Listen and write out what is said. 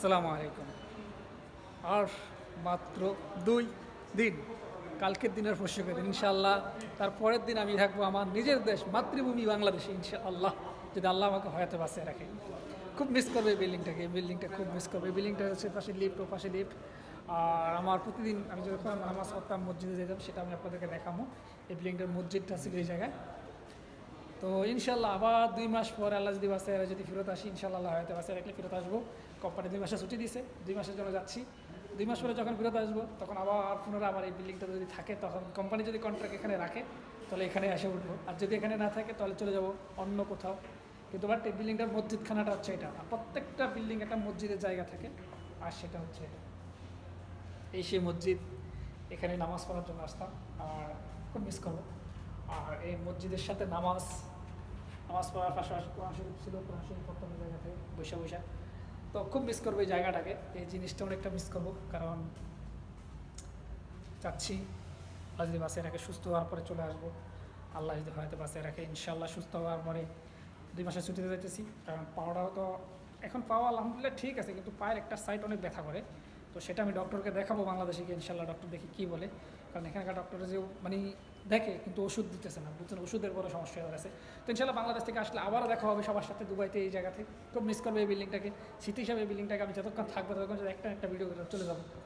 আসসালামু আলাইকুম। আর মাত্র দুই দিন, কালকের দিনের প্রশিক্ষণ ইনশাআল্লাহ। তার পরের দিন আমি থাকব আমার নিজের দেশ, মাতৃভূমি বাংলাদেশে, ইনশাআল্লাহ। যদি আল্লাহ আমাকে হয়তো বাঁচিয়ে রাখে। খুব মিস করবে এই বিল্ডিংটাকে এই বিল্ডিংটা খুব মিস করবে। এই বিল্ডিংটা হচ্ছে পাশে লিফট ও পাশে লিফট আর আমার প্রতিদিন আমি যখন নামাজ পড়তাম মসজিদে যেতাম, সেটা আমি আপনাদেরকে দেখাবো এই বিল্ডিংটার মসজিদটা ছিল এই জায়গায়। তো ইনশাল্লাহ আবার দুই মাস পর আল্লাহ যদি বাসে যদি ফেরত আসি ইনশাল্লাহ হয়তো বাসে রাখলে ফেরত আসব। কোম্পানি দুই মাসে ছুটি দিছে, দুই মাসের জন্য যাচ্ছি। দুই মাস পরে যখন ফেরত আসব, তখন আবার পুনরায় আবার এই বিল্ডিংটা যদি থাকে, তখন কোম্পানি যদি কন্ট্রাক্ট এখানে রাখে, তাহলে এখানে এসে উঠবো। আর যদি এখানে না থাকে, তাহলে চলে যাব অন্য কোথাও। কিন্তু বাট এই বিল্ডিংটার মসজিদখানাটা হচ্ছে এটা। প্রত্যেকটা বিল্ডিং একটা মসজিদের জায়গা থাকে। আর সেটা হচ্ছে এটা। এই সেই মসজিদ, এখানে নামাজ পড়ার জন্য আসতাম। আর খুব মিস করব। আর এই মসজিদের সাথে নামাজ নামাজ পড়ার পাশাপাশি কোরআন শরীফ ছিল, কোরআন শরীফ এই জায়গা থেকে বৈশা বৈশা তো খুব মিস করব এই জায়গাটাকে, এই জিনিসটা অনেকটা মিস করব, কারণ চাচ্ছি যদি বাসে রাখে, সুস্থ হওয়ার পরে চলে আসব। আল্লাহ যদি হয়তো বাসে রাখে ইনশাল্লাহ সুস্থ হওয়ার পরে দুই মাসে ছুটিতে যাইতেছি। কারণ পাওয়াটাও তো, এখন পাওয়া আলহামদুলিল্লাহ ঠিক আছে, কিন্তু পায়ের একটা সাইড অনেক ব্যথা করে। তো সেটা আমি ডক্টরকে দেখাবো বাংলাদেশে গিয়ে ইনশাল্লাহ ডক্টর দেখি কী বলে। কারণ এখানকার ডক্টরে যে মানে দেখে, কিন্তু ওষুধ দিতেছে না। বুঝছেন ওষুধের বড় সমস্যা হয়ে গেছে। তো ইনশাল্লাহ বাংলাদেশ থেকে আসলে আবারও দেখা হবে সবার সাথে দুবাইতে এই জায়গাতে। খুব মিস করবে এই বিল্ডিংটাকে স্মৃতি হিসাবে এই বিল্ডিংটাকে আমি যতক্ষণ থাকব, ততক্ষণ একটা একটা ভিডিও করে চলে যাব।